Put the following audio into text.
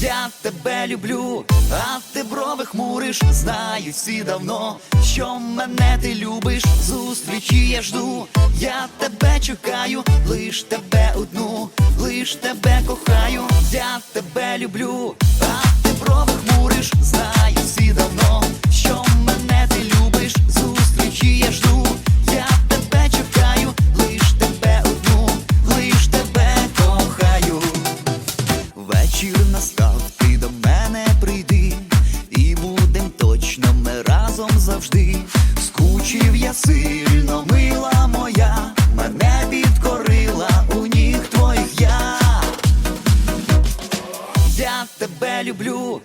я тебе люблю, а ти брови хмуриш, знають всі давно, що мене ти любиш, зустрічі я жду, я тебе чекаю, лиш тебе одну, лиш тебе кохаю, я тебе люблю, разом завжди. Скучив я сильно, мила моя, мене підкорила у ніг твоїх я. Я тебе люблю,